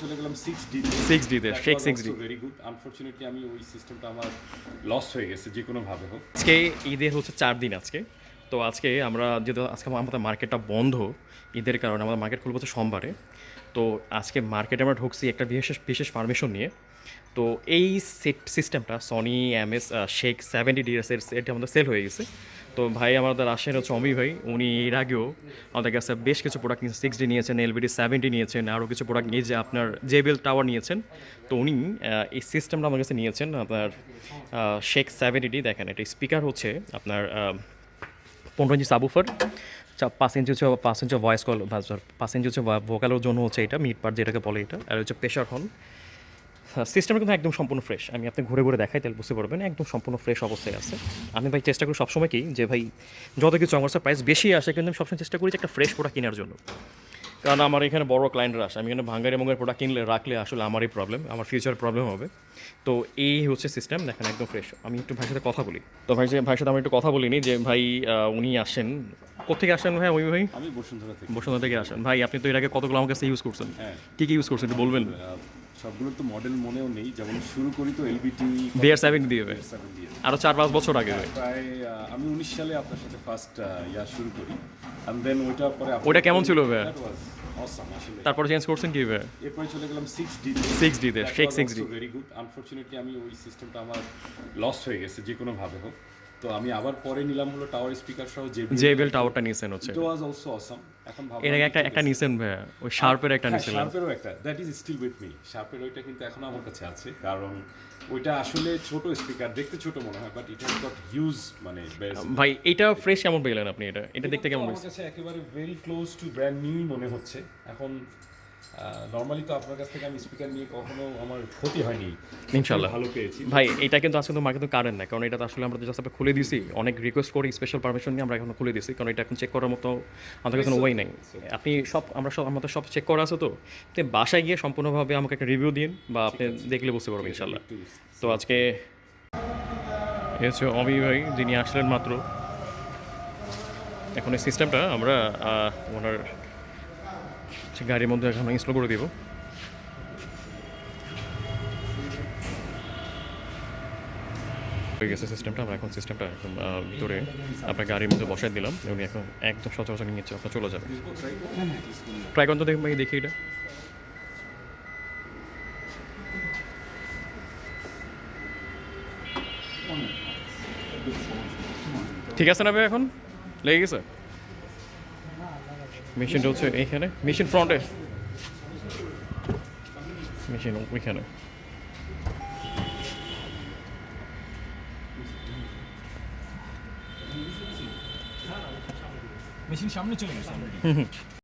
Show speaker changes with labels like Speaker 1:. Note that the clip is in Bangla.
Speaker 1: চলে গেলাম সিক্স ডি
Speaker 2: 6D তে, Shake 6D
Speaker 1: very good unfortunately আমি ওই সিস্টেমটা আমার লস্ট হয়ে গেছে যে কোনো ভাবে হোক।
Speaker 2: আজকে ঈদের হচ্ছে চার দিন আজকে। তো আজকে আমরা যেহেতু আজকে আমাদের মার্কেটটা বন্ধ ঈদের কারণে আমাদের মার্কেট খুলবো হচ্ছে সোমবারে। তো আজকে মার্কেটে আমরা ঢুকছি একটা বিশেষ বিশেষ পারমিশন নিয়ে। তো এই সেট সিস্টেমটা সনি এম এস শেক সেভেন্টি ডিএসের সেটটা আমাদের সেল হয়ে গেছে। তো ভাই, আমাদের আসেন হচ্ছে অমি ভাই। উনি এর আগেও আমাদের কাছে বেশ কিছু প্রোডাক্ট নিয়েছেন সিক্স ডি নিয়েছেন এলবিডি সেভেন্টি নিয়েছেন আরও কিছু প্রোডাক্ট নিয়ে যে আপনার জেবেল টাওয়ার নিয়েছেন। তো উনি এই সিস্টেমটা আমার কাছে নিয়েছেন, আপনার শেক সেভেন্টি দেখেন, এটা স্পিকার হচ্ছে আপনার পনেরো ইঞ্চি সাবুফার পাঁচ ইঞ্চি হচ্ছে, পাঁচ ইঞ্চি ভয়েস কল পাঁচ ইঞ্চি হচ্ছে ভোকালের জন্য হচ্ছে এটা মিট পার্ট যেটাকে বলে এটা, আর হচ্ছে প্রেশার হর্ন সিস্টেমটা কিন্তু একদম সম্পূর্ণ ফ্রেশ আমি আপনি ঘুরে ঘুরে দেখাই তাহলে বুঝতে পারবেন একদম সম্পূর্ণ ফ্রেশ অবস্থায় আছে। আমি ভাই চেষ্টা করি সবসময় কি যে ভাই যত কিছু আমার প্রাইস বেশি আসে কিন্তু আমি সবসময় চেষ্টা করি যে একটা ফ্রেশ প্রোডাক্ট কেনার জন্য। কারণ আমার এখানে বড় ক্লায়েন্টরা আসে আমি এখানে ভাঙ্গারি মঙ্গার প্রোডাক্ট কিনলে রাখলে আসলে আমারই প্রবলেম আমার ফিউচার প্রবলেম হবে। তো এই হচ্ছে সিস্টেম দেখেন একদম ফ্রেশ আমি একটু ভাইয়ের সাথে কথা বলি। তো ভাই যে ভাইয়ের সাথে আমি একটু কথা বলিনি যে ভাই উনি আসেন। কোথেকে আসেন ভাই ওই ভাই?
Speaker 1: আমি বসুন্ধরা থেকে।
Speaker 2: বসুন্ধরা থেকে আসেন। ভাই আপনি তো এর আগে কতগুলো আমার কাছে ইউজ করছেন?
Speaker 1: হ্যাঁ।
Speaker 2: কী কী ইউজ করছেন একটু বলবেন?
Speaker 1: সবগুলো তো মডেল মনেও নেই। যেমন শুরু করি তো এলবিটি
Speaker 2: বিআর সেভেন দিয়ে আরও চার পাঁচ বছর আগে
Speaker 1: প্রায় আমি উনিশ সালে আপনার সাথে ফার্স্ট ইয়া শুরু করি। অ্যান্ড দেন ওইটা পরে
Speaker 2: ওইটা কেমন ছিল ভাই? তারপরে চেঞ্জ করছেন কি ভাই?
Speaker 1: এরপরে চলে গেলাম সিক্স ডি সিক্স
Speaker 2: 6D তে, Shake 6D
Speaker 1: very good unfortunately আমি ওই সিস্টেমটা আমার লস্ট হয়ে গেছে যে কোনো ভাবে হোক। তো আমি আবার পরে নিলাম হলো টাওয়ার স্পিকার সহ যে
Speaker 2: জেবেল টাওয়ারটা নিয়েছেন হচ্ছে।
Speaker 1: ইট ওয়াজ অলসো অসাম এখন ভাবলাম
Speaker 2: এর একটা একটা নিছেন ভাই ওই শার্পের একটা
Speaker 1: হ্যাঁ, শার্পেরও একটা। That is still with me শার্পের ওইটা কিন্তু এখনও আমার কাছে আছে। কারণ ওইটা আসলে ছোট স্পিকার দেখতে ছোট মনে হয় but it has got huge মানে
Speaker 2: ভাই এটা ফ্রেশ কেমন পেলেন আপনি এটা? এটা দেখতে কেমন
Speaker 1: আমার কাছে একেবারে ভেরি ক্লোজ টু ব্র্যান্ড নিউই মনে হচ্ছে। এখন নর্মালি তো আপনার কাছ থেকে আমি স্পিকার নিয়ে কখনো আমার ক্ষতি হয়নি।
Speaker 2: ইনশাল্লাহ।
Speaker 1: ভালো পেয়েছি।
Speaker 2: ভাই এটা কিন্তু আজকে তো মার্কেট কারেন্ট না কারণ এটা তো আসলে আমরা জাস্ট খুলে দিছি। অনেক রিকোয়েস্ট করি স্পেশাল পারমিশন নিয়ে আমরা এখন খুলে দিছি কারণ এটা এখন চেক করার মতো আমাদের কাছে ওয়াই নাই। আপনি সব আমরা সব আমাদের সব চেক করা আছে তো। আপনি বাসায় গিয়ে সম্পূর্ণভাবে আমাকে একটা রিভিউ দিন বা আপনি দেখলে বুঝতে পারবেন ইনশাল্লাহ। তো আজকে এ হচ্ছে ভাই যিনি আসলেন মাত্র। এখন এই সিস্টেমটা আমরা ওনার হচ্ছে গাড়ির মধ্যে এখন ইনস্টল করে দিব। হয়ে গেছে সিস্টেমটা আমরা এখন সিস্টেমটা একদম ভিতরে আপনার গাড়ির মধ্যে বসাই দিলাম, উনি এখন একদম সচরাচর নিচ্ছে আপনার চলে যাবে। ট্রাই করতে দেখুন ভাই দেখি এটা। ঠিক আছে না ভাই এখন? লেগে গেছে? মেশিনটা হচ্ছে এইখানে মেশিন ফ্রন্টে মেশিন ওইখানে
Speaker 3: মেশিন সামনে চলে গেছে।